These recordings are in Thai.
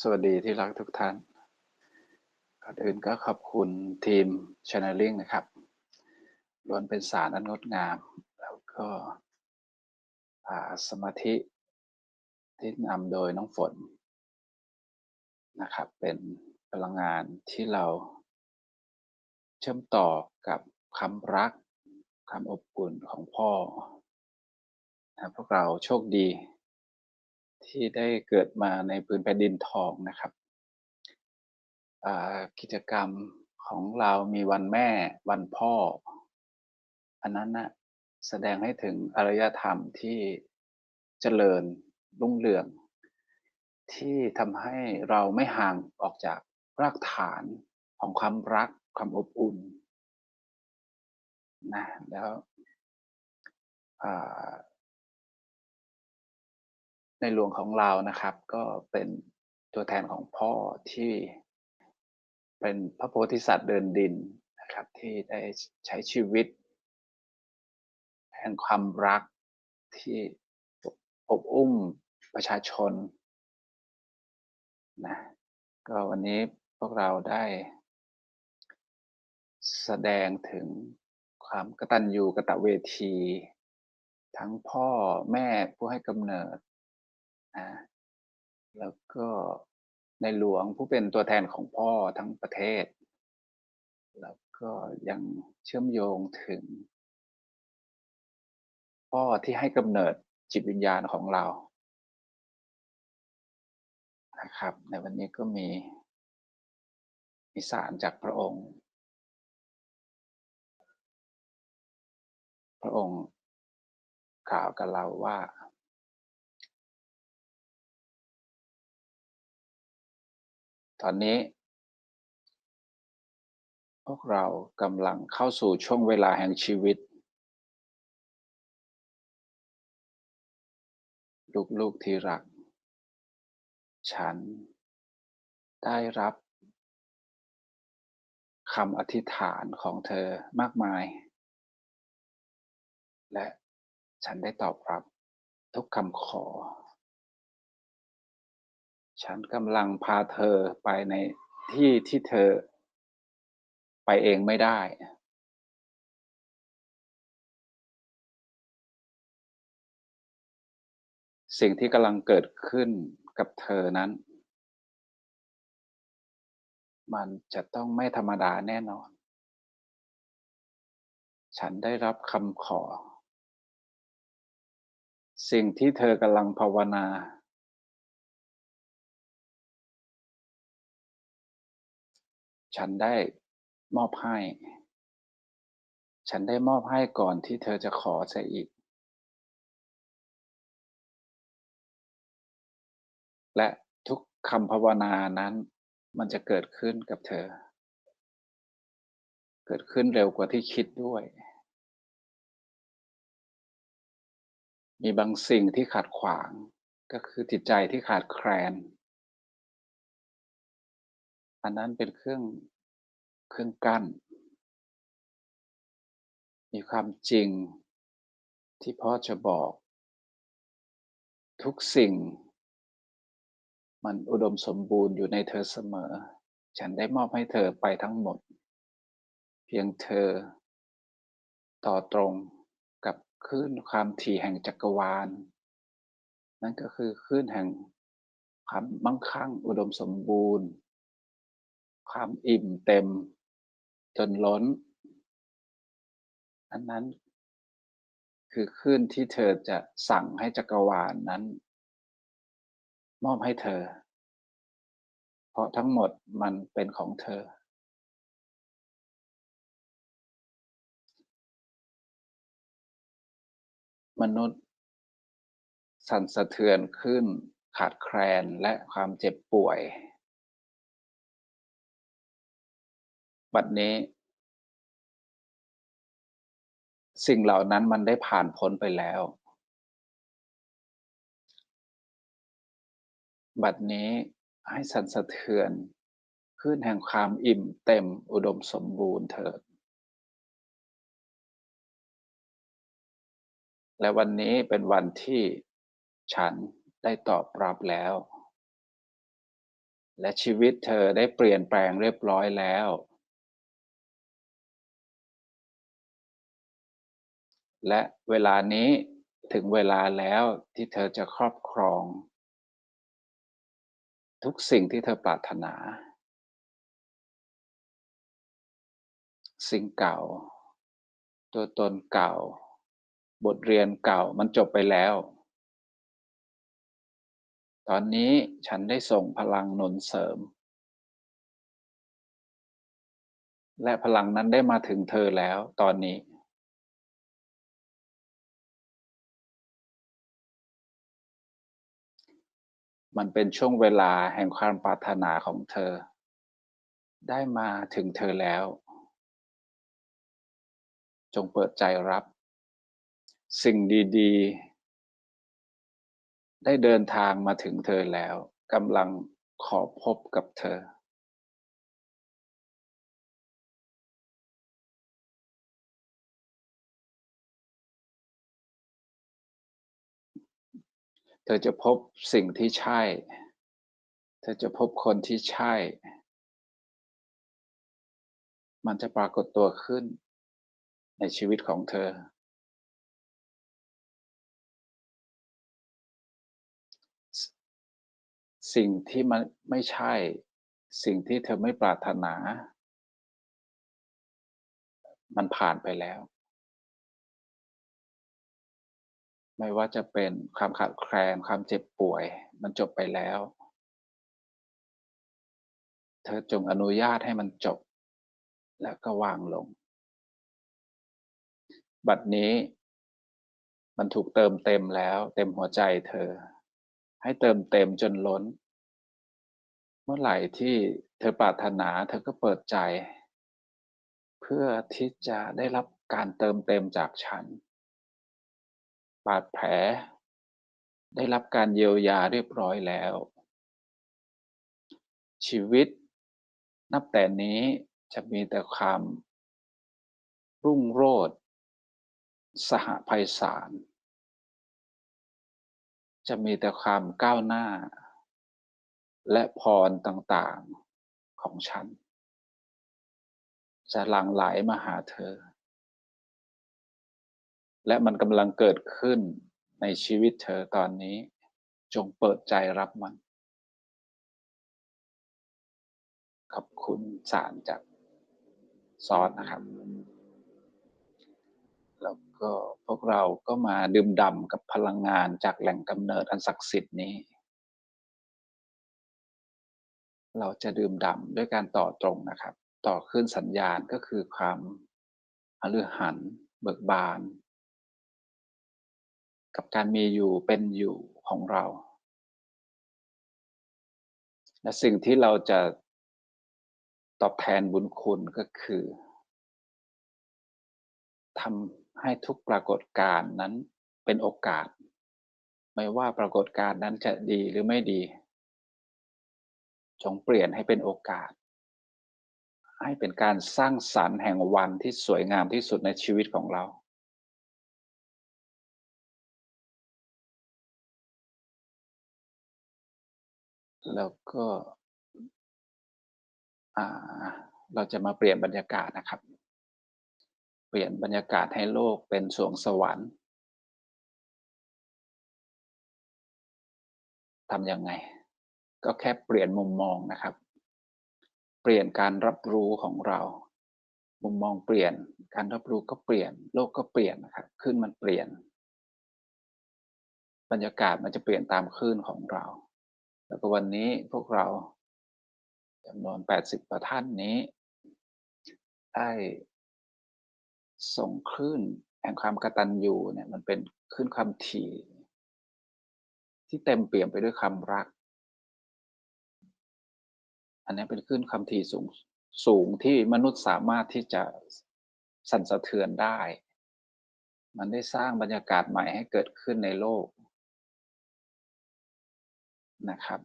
สวัสดีที่รักทุกท่าน ก่อนอื่นก็ขอบคุณทีม Channeling นะครับล้วนเป็นสารอันงดงาม แล้วก็อ่าสมาธิที่นำโดยน้องฝนนะครับ เป็นพลังงานที่เราเชื่อมต่อกับคำรักคำอบอุ่นของพ่อนะพวกเราโชคดี ที่ได้เกิดมาในพื้นแผ่นดินทองนะครับ กิจกรรมของเรามีวันแม่วันพ่อ อันนั้นนะแสดงให้ถึงอารยธรรมที่เจริญรุ่งเรือง ที่ทำให้เราไม่ห่างออกจากรากฐานของความรักความอบอุ่นนะแล้ว ในหลวงของเรานะครับ ก็เป็นตัวแทนของพ่อที่เป็นพระโพธิสัตว์เดินดินนะครับ ที่ได้ใช้ชีวิต แห่งความรักที่อบอุ้มประชาชนนะก็วันนี้พวกเราได้ แสดงถึงความกตัญญูกตเวที ทั้งพ่อแม่ผู้ให้กำเนิด แล้วก็ในหลวงผู้เป็นตัวแทนของพ่อทั้งประเทศ แล้วก็ยังเชื่อมโยงถึง พ่อที่ให้กำเนิดจิตวิญญาณของเรานะครับ ในวันนี้ก็มีมีสารจากพระองค์ พระองค์กล่าวกับเราว่า ตอนนี้ พวกเรากำลังเข้าสู่ช่วงเวลาแห่งชีวิต ลูกๆที่รัก ฉันได้รับคำอธิษฐานของเธอมากมาย และฉันได้ตอบรับทุกคำขอ ฉันกำลังพาเธอไปในที่ที่เธอไปเองไม่ได้สิ่งที่กำลังเกิดขึ้นกับเธอนั้น มันจะต้องไม่ธรรมดาแน่นอน ฉันได้รับคำขอ สิ่งที่เธอกำลังภาวนา ฉันได้มอบให้ ฉันได้มอบให้ก่อนที่เธอจะขอเสียอีก และทุกคำภาวนานั้นมันจะเกิดขึ้นกับเธอ เกิดขึ้นเร็วกว่าที่คิดด้วย มีบางสิ่งที่ขัดขวางก็คือจิตใจที่ขาดแคลน อันนั้นเป็นเครื่องเครื่องกั้น มีความจริงที่พ่อจะบอก ทุกสิ่ง มันอุดมสมบูรณ์อยู่ในเธอเสมอ ฉันได้มอบให้เธอไปทั้งหมด เพียงเธอ ต่อตรงกับคลื่นความถี่แห่งจักรวาล นั่นก็คือคลื่นแห่งความมั่งคั่งอุดมสมบูรณ์ ความอิ่มเต็มจนล้น อันนั้นคือคลื่นที่เธอจะสั่งให้จักรวาลนนั้น มอบให้เธอ เพราะทั้งหมดมันเป็นของเธอ มนุษย์ สั่นสะเทือนขึ้นขาดแคลนและความเจ็บป่วย บัดนี้ สิ่งเหล่านั้นมันได้ผ่านพ้นไปแล้ว บัดนี้ให้สันสะเทือนขึ้นแห่งความอิ่มเต็มอุดมสมบูรณ์เถิดและวันนี้เป็นวันที่ฉันได้ตอบรับแล้ว และชีวิตเธอได้เปลี่ยนแปลงเรียบร้อยแล้ว และเวลานี้ถึงเวลาแล้วที่เธอจะครอบครอง ทุกสิ่งที่เธอปรารถนา สิ่งเก่า ตัวตนเก่า บทเรียนเก่ามันจบไปแล้ว ตอนนี้ฉันได้ส่งพลังหนุนเสริม และพลังนั้นได้มาถึงเธอแล้วตอนนี้ มันเป็นช่วงเวลาแห่งความปรารถนาของเธอ ได้มาถึงเธอแล้ว จงเปิดใจรับ สิ่งดีๆ ได้เดินทางมาถึงเธอแล้วกำลังขอพบกับเธอ เธอจะพบสิ่งที่ใช่ เธอจะพบคนที่ใช่ มันจะปรากฏตัวขึ้นในชีวิตของเธอ สิ่งที่มันไม่ใช่ สิ่งที่เธอไม่ปรารถนา มันผ่านไปแล้ว ไม่ว่าจะเป็นความขาดแคลน ความเจ็บป่วย มันจบไปแล้ว เธอจงอนุญาตให้มันจบ แล้วก็วางลง บัดนี้ มันถูกเติมเต็มแล้ว เต็มหัวใจเธอ ให้เติมเต็มจนล้น เมื่อไหร่ที่เธอปรารถนา เธอก็เปิดใจ เพื่อที่จะได้รับการเติมเต็มจากฉัน บาดแผล ได้รับการเยียวยาเรียบร้อยแล้ว ชีวิตนับแต่นี้จะมีแต่ความรุ่งโรจน์สหไพศาลจะมีแต่ความก้าวหน้า และพรต่างๆของฉัน จะหลั่งไหลมาหาเธอ และมันกำลังเกิดขึ้นในชีวิตเธอตอนนี้ จงเปิดใจรับมัน ขอบคุณสารจากซอสนะครับ แล้วก็พวกเราก็มาดื่มด่ำกับพลังงานจากแหล่งกำเนิดอันศักดิ์สิทธิ์นี้ เราจะดื่มด่ำด้วยการต่อตรงนะครับ ต่อขึ้นสัญญาณก็คือความอลือหัน เบิกบาน กับการมีอยู่เป็นอยู่ของเรา และสิ่งที่เราจะตอบแทนบุญคุณก็คือทำให้ทุกปรากฏการณ์นั้นเป็นโอกาส ไม่ว่าปรากฏการณ์นั้นจะดีหรือไม่ดี จงเปลี่ยนให้เป็นโอกาส ให้เป็นการสร้างสรรค์แห่งวันที่สวยงามที่สุดในชีวิตของเรา แล้วก็เราจะมาเปลี่ยนบรรยากาศนะครับ เปลี่ยนบรรยากาศให้โลกเป็นสวงสวรรค์ทำยังไง ก็แค่เปลี่ยนมุมมองนะครับ เปลี่ยนการรับรู้ของเรา มุมมองเปลี่ยน การรับรู้ก็เปลี่ยน โลกก็เปลี่ยนนะครับขึ้นมันเปลี่ยน บรรยากาศมันจะเปลี่ยนตามคลื่นของเรา แล้วก็วันนี้พวกเราจำนวน 80ประท่านนี้ ได้ส่งคลื่นแห่งความกตัญญูเนี่ยมันเป็นคลื่นความถี่ ที่เต็มเปี่ยมไปด้วยความรัก อันนี้เป็นคลื่นความถี่สูงสูงที่มนุษย์สามารถที่จะสั่นสะเทือนได้ มันได้สร้างบรรยากาศใหม่ให้เกิดขึ้นในโลก นะครับ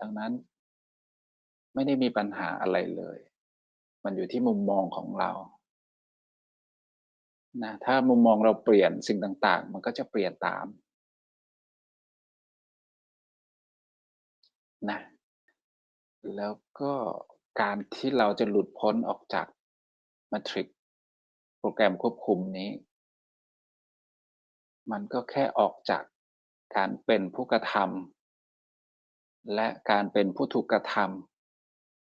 ดังนั้นไม่ได้มีปัญหาอะไรเลย มันอยู่ที่มุมมองของเรานะถ้ามุมมองเราเปลี่ยนสิ่งต่างๆ มันก็จะเปลี่ยนตามนะแล้วก็การที่เราจะหลุดพ้นออกจาก Matrix โปรแกรมควบคุมนี้ มันก็แค่ออกจากการเป็นผู้กระทำ และการเป็นผู้ถูกกระท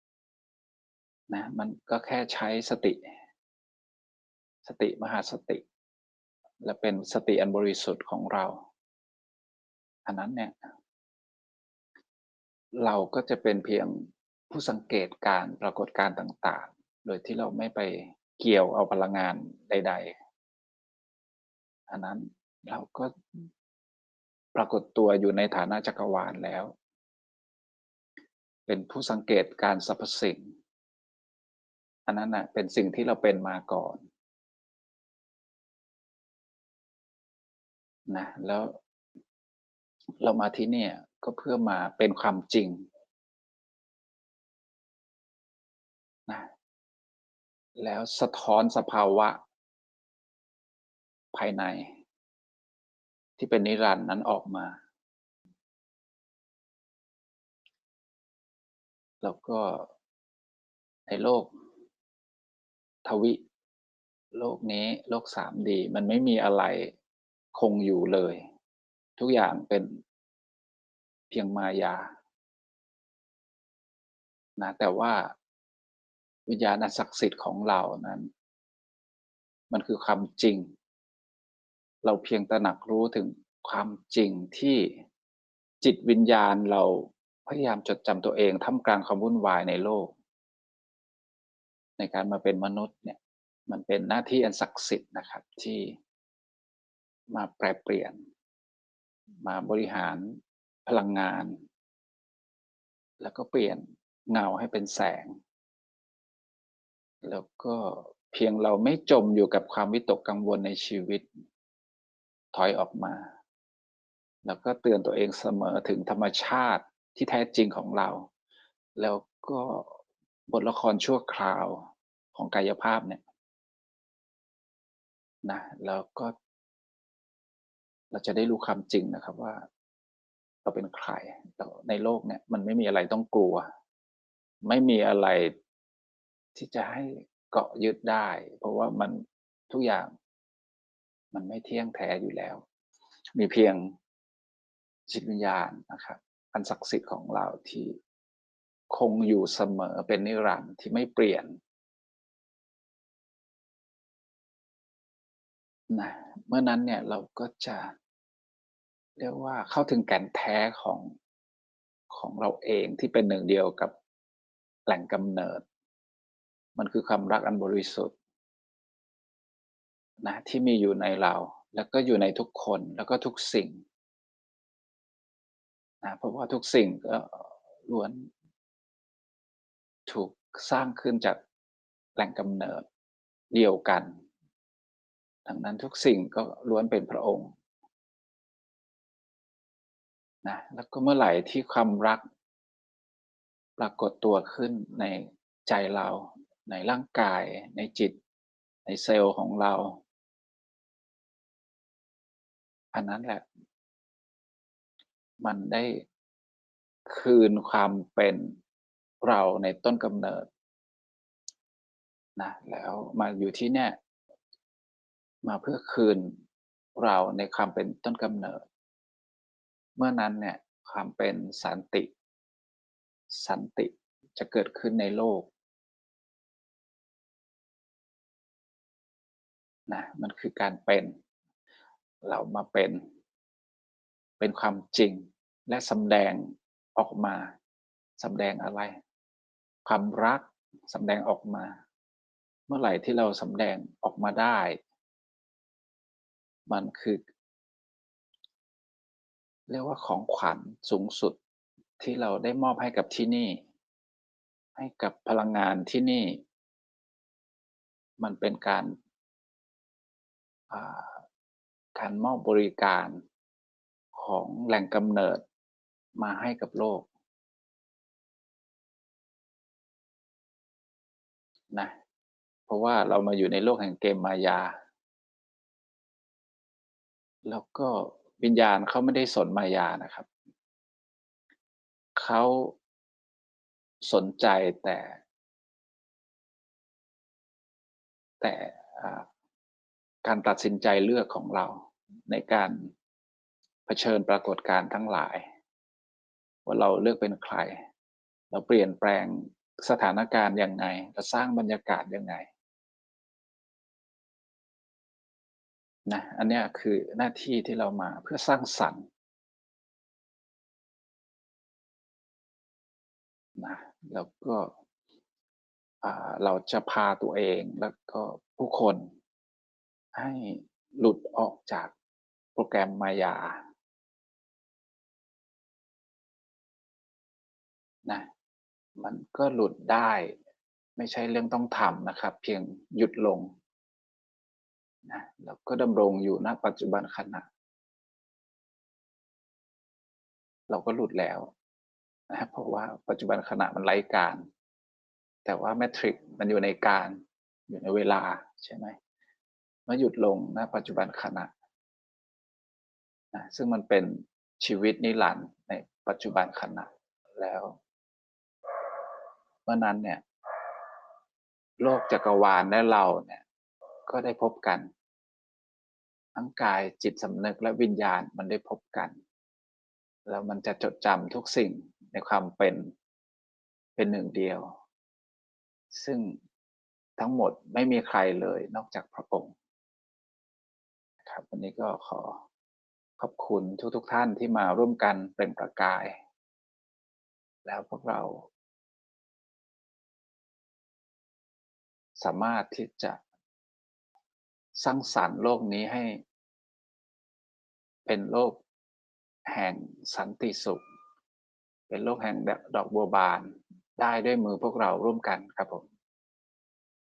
ำนะมันก็แค่ใช้สติ สติมหาสติ และเป็นสติอันบริสุทธิ์ของเรา อันนั้นเนี่ยเราก็จะเป็นเพียงผู้สังเกตการปรากฏการต่างๆ โดยที่เราไม่ไปเกี่ยวเอาพลังงานใด ๆ อันนั้นเราก็ปรากฏตัวอยู่ในฐานะจักรวาลแล้ว เป็นผู้สังเกตการสรรพสิ่ง อันนั้นนะเป็นสิ่งที่เราเป็นมาก่อนนะแล้วเรามาที่นี่ก็เพื่อมาเป็นความจริงนะแล้วสะท้อนสภาวะ ภายใน ที่เป็นนิรันดร์นั้นออกมา แล้วก็ในโลก ทวิ โลกนี้โลกสามดีมันไม่มีอะไรคงอยู่เลย ทุกอย่างเป็นเพียงมายานะแต่ว่าวิญญาณศักดิ์สิทธิ์ของเรานั้น มันคือความจริง เราเพียงตระหนักรู้ถึงความจริงที่จิตวิญญาณเรา พยายามจดจำตัวเองท่ามกลางความวุ่นวายในโลก ในการมาเป็นมนุษย์เนี่ยมันเป็นหน้าที่อันศักดิ์สิทธิ์นะครับที่มาแปรเปลี่ยน มาบริหารพลังงาน แล้วก็เปลี่ยนเงาให้เป็นแสง แล้วก็เพียงเราไม่จมอยู่กับความวิตกกังวลในชีวิต ถอยออกมา แล้วก็เตือนตัวเองเสมอถึงธรรมชาติ ที่แท้จริงของเรา แล้วก็บทละครชั่วคราวของกายภาพเนี่ยนะแล้วก็ เราจะได้รู้ความจริงนะครับว่า เราเป็นใครในโลกเนี่ย มันไม่มีอะไรต้องกลัว ไม่มีอะไรที่จะให้เกาะยึดได้ เพราะว่ามันทุกอย่าง มันไม่เที่ยงแท้อยู่แล้ว มีเพียงจิตวิญญาณนะครับ อันศักดิ์สิทธิ์ของเราที่คงอยู่เสมอเป็นนิรันดร์ที่ไม่เปลี่ยนนะเมื่อนั้นเนี่ยเราก็จะเรียกว่าเข้าถึงแก่นแท้ของของเราเองที่เป็นหนึ่งเดียวกับแหล่งกำเนิด มันคือความรักอันบริสุทธิ์นะที่มีอยู่ในเรา แล้วก็อยู่ในทุกคนแล้วก็ทุกสิ่ง นะเพราะว่าทุกสิ่งก็ล้วนถูกสร้างขึ้นจากแหล่งกำเนิดเดียวกัน ดังนั้นทุกสิ่งก็ล้วนเป็นพระองค์นะแล้วก็เมื่อไหร่ที่ความรักปรากฏตัวขึ้นในใจเรา ในร่างกาย ในจิต ในเซลล์ของเรา อันนั้นแหละ มันได้คืนความเป็นเราในต้นกำเนิดนะแล้วมาอยู่ที่เนี่ย มาเพื่อคืนเราในความเป็นต้นกำเนิด เมื่อนั้นเนี่ยความเป็นสันติ สันติจะเกิดขึ้นในโลกนะมันคือการเป็น เรามาเป็น เป็นความจริง และสำแดงออกมาสำแดงอะไร ความรักสำแดงออกมา เมื่อไหร่ที่เราสำแดงออกมาได้ มันคือ เรียกว่าของขวัญสูงสุดที่เราได้มอบให้กับที่นี่ ให้กับพลังงานที่นี่ มันเป็นการการมอบบริการของแหล่งกำเนิด มาให้กับโลกนะเพราะว่าเรามาอยู่ในโลกแห่งเกมมายา แล้วก็วิญญาณเขาไม่ได้สนมายานะครับ เขาสนใจแต่ แต่การตัดสินใจเลือกของเราในการเผชิญปรากฏการณ์ทั้งหลาย ว่าเราเลือกเป็นใคร เราเปลี่ยนแปลงสถานการณ์ยังไงเราสร้างบรรยากาศยังไงนะอันนี้คือหน้าที่ที่เรามาเพื่อสร้างสรรค์นะแล้วก็เราจะพาตัวเองแล้วก็ผู้คนให้หลุดออกจากโปรแกรมมายา นะมันก็หลุดได้ ไม่ใช่เรื่องต้องทำนะครับ เพียงหยุดลงนะแล้วก็ดำรงอยู่ณปัจจุบันขณะ เราก็หลุดแล้วนะเพราะว่าปัจจุบันขณะมันไร้การ แต่ว่าแมทริกมันอยู่ในการอยู่ในเวลาใช่ไหมเมื่อหยุดลงณปัจจุบันขณะนะซึ่งมันเป็นชีวิตนิรันดร์ในปัจจุบันขณะแล้ว เมื่อนั้นเนี่ย โลกจักรวาลและเราเนี่ย ก็ได้พบกัน ทั้งกายจิตสำนึกและวิญญาณมันได้พบกัน แล้วมันจะจดจำทุกสิ่งในความเป็นเป็นหนึ่งเดียว ซึ่งทั้งหมดไม่มีใครเลยนอกจากพระองค์ครับวันนี้ก็ขอขอบคุณทุกๆทท่านที่มาร่วมกันเปล่งประกาย แล้วพวกเรา สามารถที่จะสร้างสรรค์โลกนี้ให้ เป็นโลกแห่งสันติสุข เป็นโลกแห่งดอกบัวบานได้ด้วยมือพวกเราร่วมกันครับผม